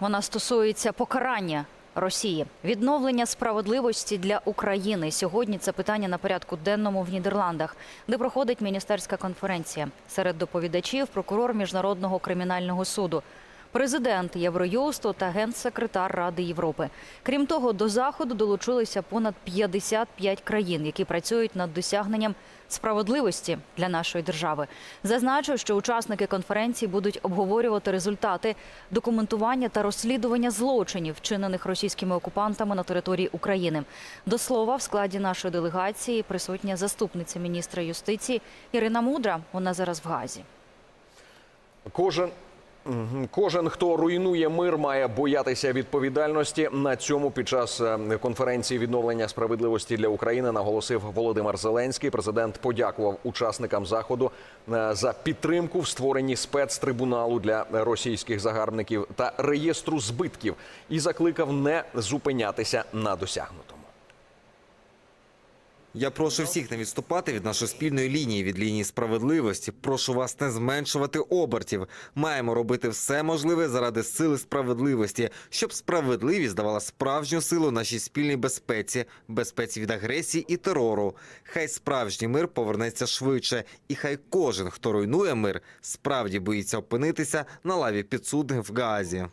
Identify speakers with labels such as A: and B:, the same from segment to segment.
A: Вона стосується покарання Росії, відновлення справедливості для України. Сьогодні це питання на порядку денному в Нідерландах, де проходить міністерська конференція. Серед доповідачів прокурор міжнародного кримінального суду. Президент Євроюсту та генсекретар Ради Європи. Крім того, до заходу долучилися понад 55 країн, які працюють над досягненням справедливості для нашої держави. Зазначу, що учасники конференції будуть обговорювати результати документування та розслідування злочинів, вчинених російськими окупантами на території України. До слова, в складі нашої делегації присутня заступниця міністра юстиції Ірина Мудра. Вона зараз в Газі.
B: Кожен. Кожен, хто руйнує мир, має боятися відповідальності. На цьому під час е, конференції відновлення справедливості для України наголосив Володимир Зеленський. Президент подякував учасникам заходу е, за підтримку в створенні спецтрибуналу для російських загарбників та реєстру збитків і закликав не зупинятися на досягнутому.
C: Я прошу всіх не відступати від нашої спільної лінії, від лінії справедливості. Прошу вас не зменшувати обертів. Маємо робити все можливе заради сили справедливості, щоб справедливість давала справжню силу нашій спільній безпеці, безпеці від агресії і терору. Хай справжній мир повернеться швидше, і хай кожен, хто руйнує мир, справді боїться опинитися на лаві підсудних в Гаазі.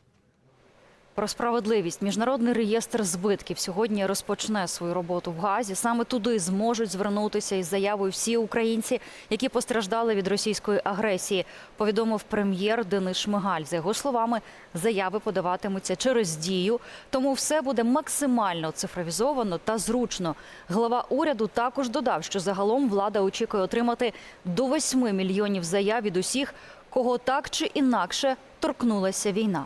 A: Про справедливість міжнародний реєстр збитків сьогодні розпочне свою роботу в Газі. Саме туди зможуть звернутися із заявою всі українці, які постраждали від російської агресії. Повідомив прем'єр Денис Шмигаль. За його словами, заяви подаватимуться через дію, тому все буде максимально цифровізовано та зручно. Глава уряду також додав, що загалом влада очікує отримати до 8 мільйонів заяв від усіх, кого так чи інакше торкнулася війна.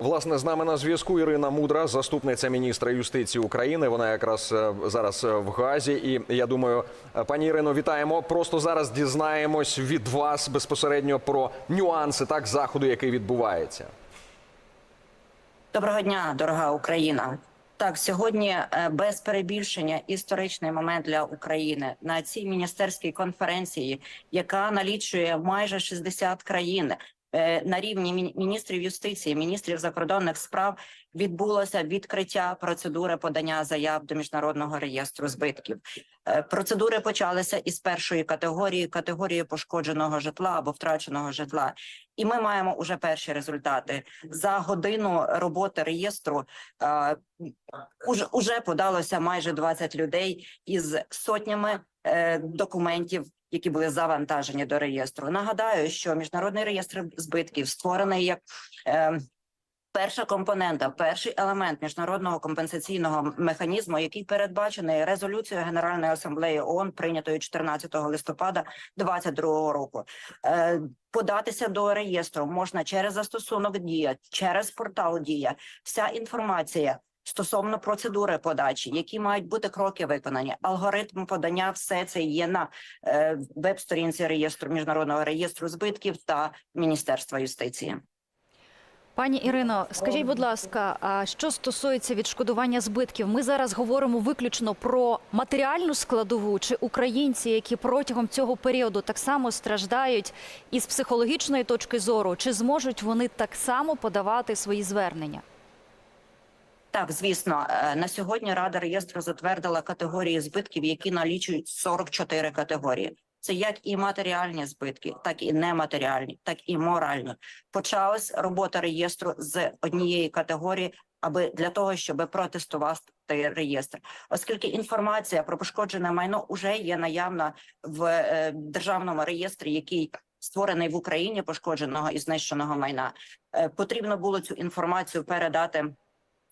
B: Власне, з нами на зв'язку Ірина Мудра, заступниця міністра юстиції України. Вона якраз е, зараз е, в Газі. І я думаю, е, пані Ірино, вітаємо. Просто зараз дізнаємось від вас безпосередньо про нюанси так заходу, який відбувається.
D: Доброго дня, дорога Україна. Так, сьогодні без перебільшення історичний момент для України на цій міністерській конференції, яка налічує майже 60 країн. Е, На рівні міністрів юстиції, міністрів закордонних справ відбулося відкриття процедури подання заяв до міжнародного реєстру збитків. Е, Процедури почалися із першої категорії категорії пошкодженого житла або втраченого житла, і ми маємо уже перші результати за годину роботи реєстру. е, Уже уже подалося майже 20 людей із сотнями е, документів, які були завантажені до реєстру. Нагадаю, що міжнародний реєстр збитків створений як перша компонента, перший елемент міжнародного компенсаційного механізму, який передбачений резолюцією Генеральної асамблеї ООН, прийнятою 14 листопада 2022 року. Е, Податися до реєстру можна через застосунок Дія, через портал Дія. Вся інформація стосовно процедури подачі, які мають бути кроки виконані, алгоритм подання, все це є на е, веб-сторінці реєстру міжнародного реєстру збитків та Міністерства юстиції.
A: Пані Ірино, скажіть, будь ласка, а що стосується відшкодування збитків, ми зараз говоримо виключно про матеріальну складову чи українці, які протягом цього періоду так само страждають із психологічної точки зору, чи зможуть вони так само подавати свої звернення?
D: Так, звісно, Е, на сьогодні Рада реєстру затвердила категорії збитків, які налічують 44 категорії. Це як і матеріальні збитки, так і нематеріальні, так і моральні. Почалась робота реєстру з однієї категорії, аби для того, щоб протестувати реєстр, оскільки інформація про пошкоджене майно вже є наявна в е, державному реєстрі, який створений в Україні пошкодженого і знищеного майна. Е, потрібно було цю інформацію передати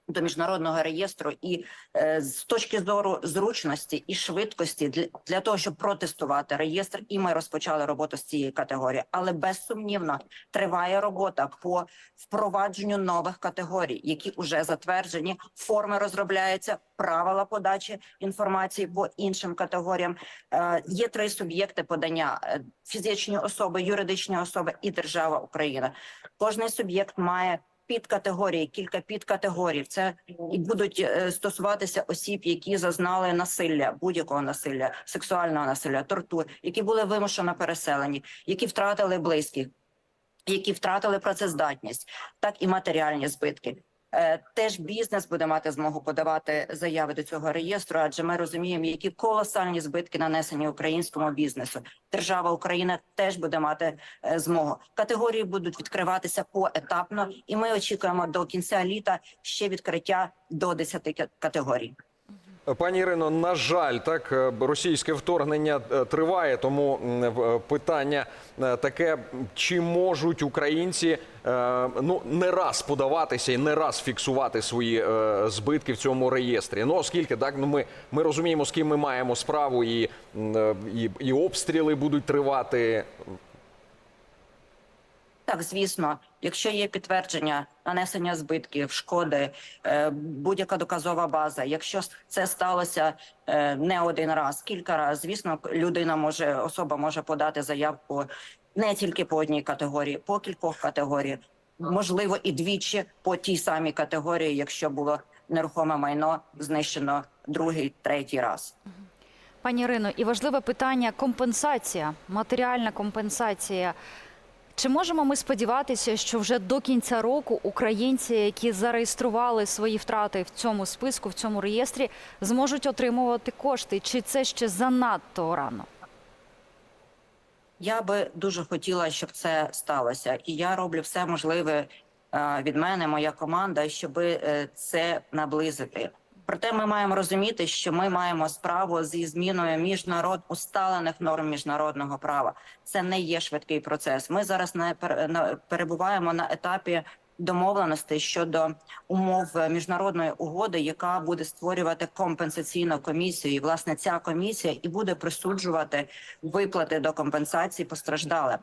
D: до міжнародного реєстру, і е, з точки зору зручності і швидкості для, для того, щоб протестувати реєстр, і ми розпочали роботу з цієї категорії. Але безсумнівно триває робота по впровадженню нових категорій, які вже затверджені. Форми розробляються, правила подачі інформації по іншим категоріям. Е, є три суб'єкти подання: е, фізичні особи, юридичні особи і держава Україна. Кожний суб'єкт має підкатегорії, кілька підкатегорій. Це і будуть е, стосуватися осіб, які зазнали насилля, будь-якого насилля, сексуального насилля, тортур, які були вимушено переселені, які втратили близьких. які втратили працездатність, так і матеріальні збитки. Е, Теж бізнес буде мати змогу подавати заяви до цього реєстру, адже ми розуміємо, які колосальні збитки нанесені українському бізнесу. Держава Україна теж буде мати е, змогу. Категорії будуть відкриватися поетапно, і ми очікуємо до кінця літа ще відкриття до 10 категорій.
B: Пані Ірино, на жаль, так е, російське вторгнення е, триває, тому е, питання таке: чи можуть українці ну не раз подаватися і не раз фіксувати свої збитки в цьому реєстрі? Ну оскільки так, ну ми, ми розуміємо, з ким ми маємо справу, і, і, і обстріли будуть тривати.
D: Так, звісно, якщо є підтвердження нанесення збитків, шкоди, е, будь-яка доказова база. Якщо це сталося е, не один раз, кілька разів, звісно, людина може особа може подати заявку не тільки по одній категорії, по кількох категоріях, можливо, і двічі по тій самій категорії, якщо було нерухоме майно знищено другий, третій раз.
A: Пані Ірино, і важливе питання компенсація, матеріальна компенсація. Чи можемо ми сподіватися, що вже до кінця року українці, які зареєстрували свої втрати в цьому списку, в цьому реєстрі, зможуть отримувати кошти? Чи це ще занадто рано?
D: Я би дуже хотіла, щоб це сталося, і я роблю все можливе е, від мене, моя команда, щоб е, це наблизити. Проте ми маємо розуміти, що ми маємо справу зі зміною міжнарод усталених норм міжнародного права. Це не є швидкий процес. Ми зараз не перебуваємо на етапі домовленостей щодо умов міжнародної угоди, яка буде створювати компенсаційну комісію. І власне ця комісія і буде присуджувати виплати до компенсації постраждалим.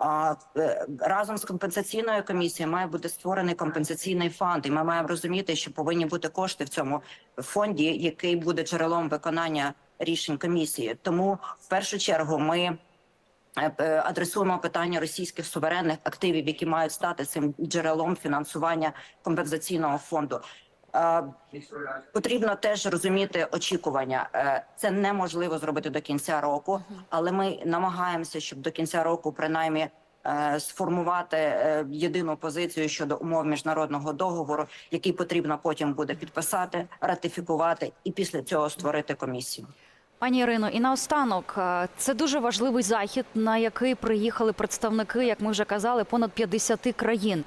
D: Е, разом з компенсаційною комісією має бути створений компенсаційний фонд, і ми маємо розуміти, що повинні бути кошти в цьому фонді, який буде джерелом виконання рішень комісії. Тому в першу чергу ми е, е, адресуємо питання російських суверенних активів, які мають стати цим джерелом фінансування компенсаційного фонду. Е, Потрібно теж розуміти очікування. Е, Це неможливо зробити до кінця року, але ми намагаємося, щоб до кінця року принаймні е, сформувати єдину позицію щодо умов міжнародного договору, який потрібно потім буде підписати, ратифікувати і після цього створити комісію.
A: Пані Ірино, і наостанок, це дуже важливий захід, на який приїхали представники, як ми вже казали, понад 50 країн.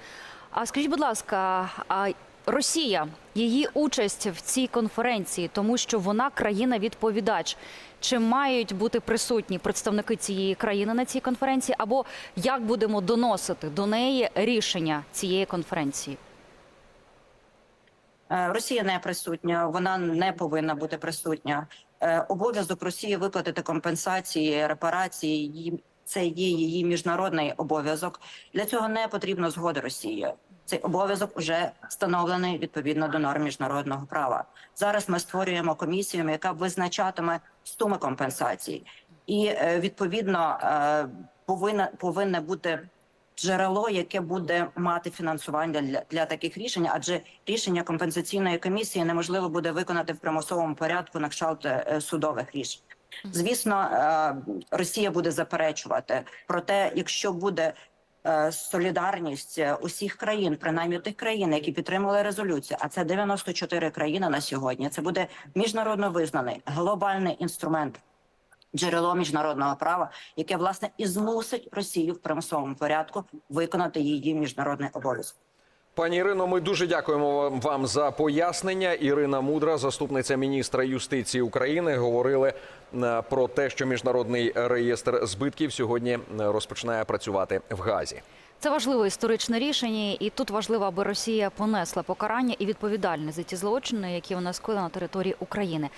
A: А скажіть, будь ласка, а Росія, її участь в цій конференції, тому що вона країна-відповідач. Чи мають бути присутні представники цієї країни на цій конференції, або як будемо доносити до неї рішення цієї конференції?
D: Е, Росія не присутня, вона не повинна бути присутня. Е, Обов'язок Росії виплатити компенсації, репарації. Це є її міжнародний обов'язок. Для цього не потрібно згоди Росії. Цей обов'язок вже встановлений відповідно до норм міжнародного права. Зараз ми створюємо комісію, яка визначатиме суми компенсацій, і е, відповідно е, повинна повинне бути джерело, яке буде мати фінансування для, для таких рішень, адже рішення компенсаційної комісії неможливо буде виконати в примусовому порядку на кшталт е, судових рішень. Звісно, Росія буде заперечувати проте, якщо буде солідарність е, усіх країн, принаймні тих країн, які підтримали резолюцію, а це 94 країни на сьогодні. Це буде міжнародно визнаний глобальний інструмент джерело міжнародного права, яке власне і змусить Росію в примусовому порядку виконати її міжнародний обов'язок.
B: Пані Ірино, ми дуже дякуємо вам- за пояснення. Ірина Мудра, заступниця міністра юстиції України, говорили е, про те, що міжнародний реєстр збитків сьогодні е, розпочинає працювати в Газі.
A: Це важливе історичне рішення, і тут важливо, аби Росія понесла покарання і відповідальність за ті злочини, які вона скоїла на території України.